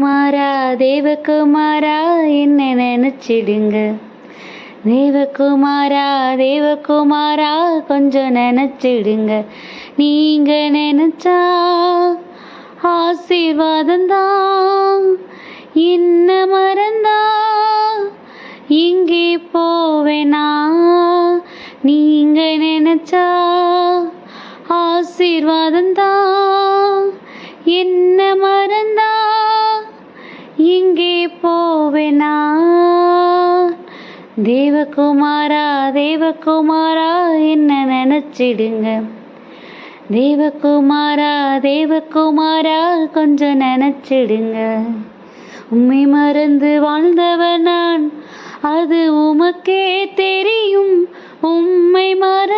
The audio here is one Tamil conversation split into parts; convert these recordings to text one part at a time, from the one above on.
குமாரா தேவகுமாரா என்ன நினச்சிடுங்க. தேவகுமாரா தேவகுமாரா கொஞ்சம் நினைச்சிடுங்க. நீங்க நினச்சா ஆசீர்வாதம் தான். என்ன மறந்தா இங்கே போவேனா. நீங்க நினைச்சா ஆசீர்வாதம் போவேனா தேவகுமாரா தேவகுமாரா என்ன நினச்சிடுங்க. தேவகுமாரா தேவகுமாரா கொஞ்சம் நினச்சிடுங்க. உம்மை மறந்து வாழ்ந்தவன் நான் அது உமக்கே தெரியும். உம்மை மறதளித்தவள்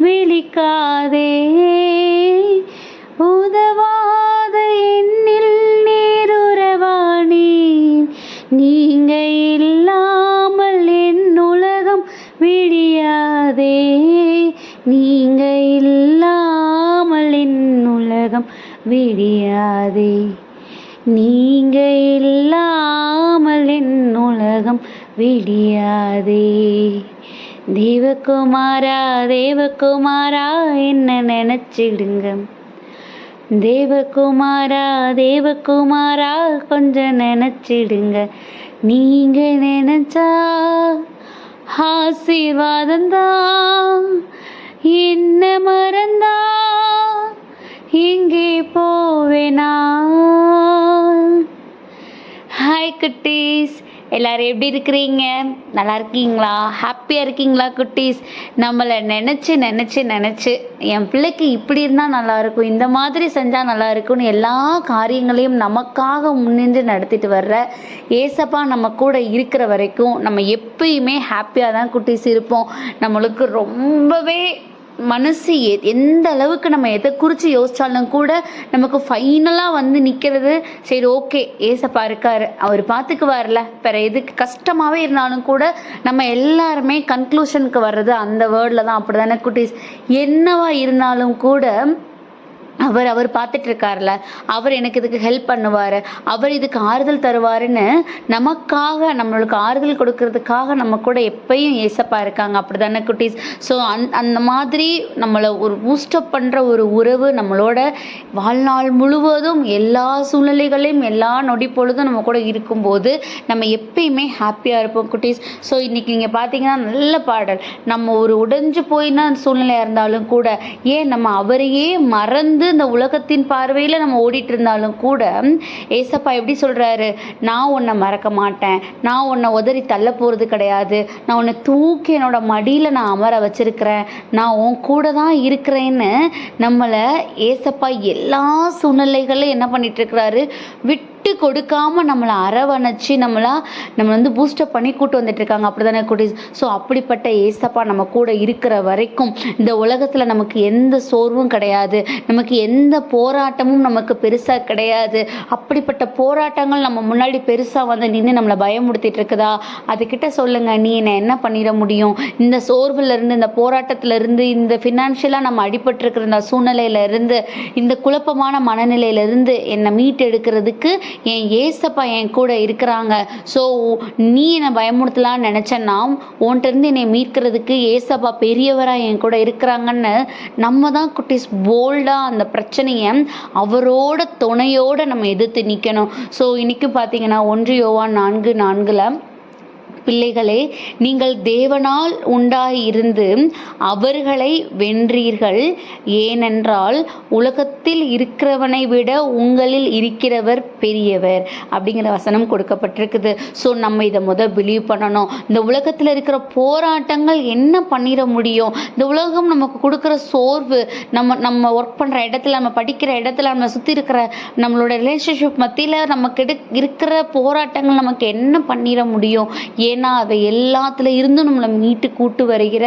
விழிக்காதே. உதவாத எண்ணில் நீருறவானேன் நீங்க இல்லாமல் என் உலகம் விழியாதே. நீங்க இல்லாமல் என் உலகம் விழியாதே. நீங்க இல்லாமல் என் உலகம் விடியாதே தேவகுமாரா தேவகுமாரா என்ன நினச்சிடுங்க. தேவகுமாரா தேவகுமாரா கொஞ்சம் நினச்சிடுங்க. நீங்க நினைச்சா ஆசீர்வாதம் தான் என்ன மறந்தா இங்கே போவேனா. ஹாய் குட்டீஸ். எல்லாரும் எப்படி இருக்கிறீங்க? நல்லா இருக்கீங்களா? ஹாப்பியாக இருக்கீங்களா குட்டீஸ்? நம்மளை நினச்சி நினச்சி நினச்சி என் பிள்ளைக்கு இப்படி இருந்தால் நல்லாயிருக்கும் இந்த மாதிரி செஞ்சால் நல்லா இருக்கும்னு எல்லா காரியங்களையும் நமக்காக முன்னின்று நடத்திட்டு வர்ற ஏசப்பா நம்ம கூட இருக்கிற வரைக்கும் நம்ம எப்பயுமே ஹாப்பியாக தான் குட்டீஸ் இருப்போம். நம்மளுக்கு ரொம்பவே மனசு எ எந்த அளவுக்கு நம்ம எதை குறித்து யோசித்தாலும் கூட நமக்கு ஃபைனலாக வந்து நிற்கிறது சரி ஓகே ஏசப்பா இருக்கார் அவர் பார்த்துக்குவார்ல வேறு எதுக்கு கஷ்டமாகவே இருந்தாலும் கூட நம்ம எல்லாருமே கன்க்ளூஷனுக்கு வர்றது அந்த வேர்டில் தான் அப்படி தானே குட்டீஸ்? என்னவா இருந்தாலும் கூட அவர் அவர் பார்த்துட்டு இருக்கார்ல அவர் எனக்கு இதுக்கு ஹெல்ப் பண்ணுவார். அவர் இதுக்கு ஆறுதல் தருவாருன்னு நமக்காக நம்மளுக்கு ஆறுதல் கொடுக்கறதுக்காக நம்ம கூட எப்பயும் ஏசப்பா இருக்காங்க. அப்படி தானே குட்டீஸ்? ஸோ அந் அந்த மாதிரி நம்மளை ஒரு பூஸ்டப் பண்ணுற ஒரு உறவு நம்மளோட வாழ்நாள் முழுவதும் எல்லா சூழ்நிலைகளையும் எல்லா நொடி பொழுதும் நம்ம கூட இருக்கும்போது நம்ம எப்பயுமே ஹாப்பியாக இருப்போம் குட்டீஸ். ஸோ இன்றைக்கி நீங்கள் பார்த்தீங்கன்னா நல்ல பாடல். நம்ம ஒரு உடைஞ்சு போயினா சூழ்நிலையாக இருந்தாலும் கூட ஏன் நம்ம அவரையே மறந்து இந்த உலகத்தின் பார்வையில் நம்ம ஓடிட்டு இருந்தாலும் கூட ஏசப்பா எப்படி சொல்கிறாரு நான் உன்னை மறக்க மாட்டேன். நான் உன்னை உதறி தள்ள போகிறது கிடையாது. நான் உன்னை தூக்கி என்னோட மடியில் நான் அமர வச்சிருக்கிறேன். நான் உன் கூட தான் இருக்கிறேன்னு நம்மளை ஏசப்பா எல்லா சூழ்நிலைகளும் என்ன பண்ணிட்டு இருக்கிறாரு விட்டு விட்டு கொடுக்காம நம்மளை அரவணைச்சு நம்மளா நம்ம வந்து பூஸ்டப் பண்ணி கூட்டு வந்துட்டு இருக்காங்க. அப்படிதானே குட்டீஸ் ஸோ அப்படிப்பட்ட ஏசப்பா நம்ம கூட இருக்கிற வரைக்கும் இந்த உலகத்தில் நமக்கு எந்த சோர்வும் கிடையாது. நமக்கு எந்த போராட்டமும் நமக்கு பெருசாக கிடையாது. அப்படிப்பட்ட போராட்டங்கள் நம்ம முன்னாடி பெருசாக வந்து நின்று நம்மளை பயமுடுத்திட்டு இருக்குதா? அதுக்கிட்ட சொல்லுங்க. நீ என்னை என்ன பண்ணிட முடியும்? இந்த சோர்வுல இருந்து இந்த போராட்டத்துல இருந்து இந்த ஃபினான்ஷியலாக நம்ம அடிபட்டிருக்கிற இந்த சூழ்நிலையில இருந்து இந்த குழப்பமான மனநிலையில இருந்து என்னை மீட்டெடுக்கிறதுக்கு என் ஏசப்பா என் கூட இருக்கிறாங்க. ஸோ நீ என்னை பயமுறுத்தலாம்னு நினச்சேன்னா உன்கிட்ட இருந்து என்னை மீட்கிறதுக்கு ஏசப்பா பெரியவராக என் கூட இருக்கிறாங்கன்னு நம்ம தான் குட்டிஸ் போல்டாக அந்த பிரச்சனையை அவரோட துணையோடு நம்ம எதிர்த்து நிற்கணும் ஸோ இன்றைக்கி பார்த்தீங்கன்னா ஒன்று யோவா நான்கு நான்கில் பிள்ளைகளே நீங்கள் தேவனால் உண்டாயிருந்து அவர்களை வென்றீர்கள். ஏனென்றால் உலகத்தில் இருக்கிறவனை விட உங்களில் இருக்கிறவர் பெரியவர் அப்படிங்கிற வசனம் கொடுக்கப்பட்டிருக்குது. ஸோ நம்ம இதை முத பிலீவ் பண்ணணும். இந்த உலகத்தில் இருக்கிற போராட்டங்கள் என்ன பண்ணிட முடியும்? இந்த உலகம் நமக்கு கொடுக்குற சோர்வு நம்ம நம்ம ஒர்க் பண்ணுற இடத்துல நம்ம படிக்கிற இடத்துல நம்ம சுற்றி இருக்கிற நம்மளோட ரிலேஷன்ஷிப் மத்தியில் நமக்கு இருக்கிற போராட்டங்கள் நமக்கு என்ன பண்ணிட முடியும்? ஏன் ஏன்னா அவை எல்லாத்துல இருந்தும் நம்மளை மீட்டு கூட்டு வருகிற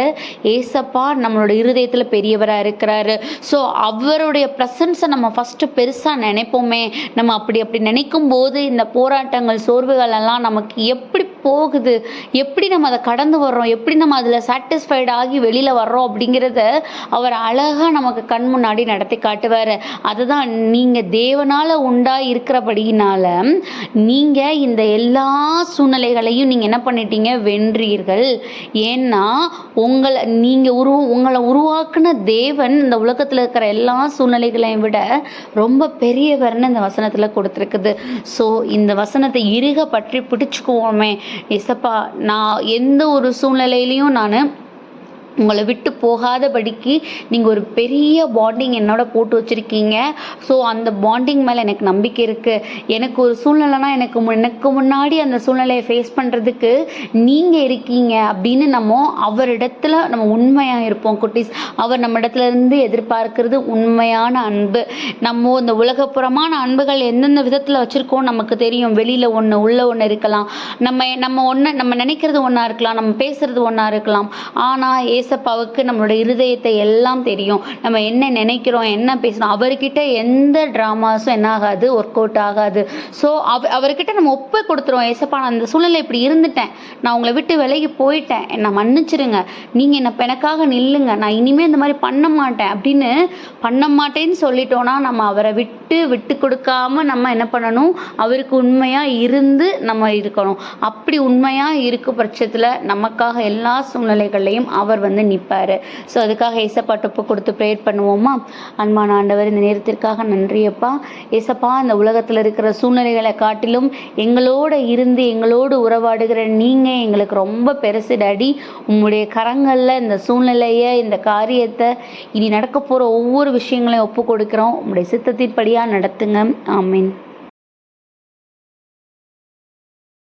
ஏசப்பா நம்மளோட இருதயத்தில் பெரியவராக இருக்கிறாரு. ஸோ அவருடைய ப்ரெசன்ஸை நம்ம ஃபஸ்ட்டு பெருசாக நினைப்போமே. நம்ம அப்படி அப்படி நினைக்கும் போது இந்த போராட்டங்கள் சோர்வுகள் எல்லாம் நமக்கு எப்படி போகுது? எப்படி நம்ம அதை கடந்து வர்றோம்? எப்படி நம்ம அதில் சாட்டிஸ்ஃபைட் ஆகி வெளியில் வர்றோம் அப்படிங்கிறத அவர் அழகாக நமக்கு கண் முன்னாடி நடத்தி காட்டுவார். அதுதான் நீங்கள் தேவனால் உண்டாக இருக்கிறபடியினால நீங்கள் இந்த எல்லா சூழ்நிலைகளையும் நீங்கள் என்ன பண்ணிட்டீங்க வென்றீர்கள். ஏன்னா உங்களை நீங்கள் உருவ உங்களை உருவாக்குன தேவன் இந்த உலகத்தில் இருக்கிற எல்லா சூழ்நிலைகளையும் விட ரொம்ப பெரியவர்னு இந்த வசனத்தில் கொடுத்துருக்குது. ஸோ இந்த வசனத்தை இருக பற்றி பிடிச்சுக்குவோமே. இசப்பா நான் எந்த ஒரு சூழ்நிலையிலையும் நான் உங்களை விட்டு போகாதபடிக்கு நீங்கள் ஒரு பெரிய பாண்டிங் என்னோட போட்டு வச்சுருக்கீங்க. ஸோ அந்த பாண்டிங் மேலே எனக்கு நம்பிக்கை இருக்குது எனக்கு ஒரு சூழ்நிலைனா எனக்கு மு- எனக்கு முன்னாடி அந்த சூழ்நிலையை ஃபேஸ் பண்ணுறதுக்கு நீங்கள் இருக்கீங்க அப்படின்னு நம்ம அவரிடத்துல நம்ம உண்மையாக இருப்போம் குட்டீஸ். அவர் நம்ம இடத்துல இருந்து உண்மையான அன்பு. நம்ம இந்த உலகப்புறமான அன்புகள் எந்தெந்த விதத்தில் வச்சுருக்கோம் நமக்கு தெரியும். வெளியில் ஒன்று உள்ள ஒன்று இருக்கலாம். நம்ம நம்ம ஒன்று நம்ம நினைக்கிறது ஒன்றா இருக்கலாம். நம்ம பேசுகிறது ஒன்றா இருக்கலாம். ஆனால் ஏசப்பாவுக்கு நம்மளோட இருதயத்தை எல்லாம் தெரியும். நம்ம என்ன நினைக்கிறோம் என்ன பேசுகிறோம் அவர்கிட்ட எந்த ட்ராமாஸும் என்ன ஆகாது ஒர்க் அவுட் ஆகாது. ஸோ அவ அவர்கிட்ட நம்ம ஒப்பு கொடுத்துருவோம். ஏசப்பா நான் அந்த சூழ்நிலை இப்படி இருந்துட்டேன். நான் உங்களை விட்டு விலகி போயிட்டேன். என்னை மன்னிச்சிருங்க. நீங்கள் என்ன எனக்காக நில்லுங்க. நான் இனிமேல் இந்த மாதிரி பண்ண மாட்டேன் அப்படின்னு பண்ண மாட்டேன்னு சொல்லிட்டோன்னா நம்ம அவரை விட்டு விட்டு விட்டு கொடுக்காம நம்ம என்ன பண்ணணும்? அவருக்கு உண்மையாக இருந்து நம்ம இருக்கணும். அப்படி உண்மையாக இருக்க பட்சத்தில் நமக்காக எல்லா சூழ்நிலைகள்லையும் அவர் வந்து நிற்பார் ஸோ அதுக்காக ஏசப்பா டொப்பு கொடுத்து ப்ரேயர் பண்ணுவோமா? அன்பான ஆண்டவர் இந்த நேரத்திற்காக நன்றியப்பா. ஏசப்பா இந்த உலகத்தில் இருக்கிற சூழ்நிலைகளை காட்டிலும் எங்களோட இருந்து எங்களோடு உறவாடுகிற நீங்கள் எங்களுக்கு ரொம்ப பெருசு டாடி. உங்களுடைய கரங்களில் இந்த சூழ்நிலையை இந்த காரியத்தை இனி நடக்க போகிற ஒவ்வொரு விஷயங்களையும் ஒப்பு கொடுக்குறோம். உங்களுடைய சித்தத்தின்படியாக நடத்துங்க. ஆமீன்.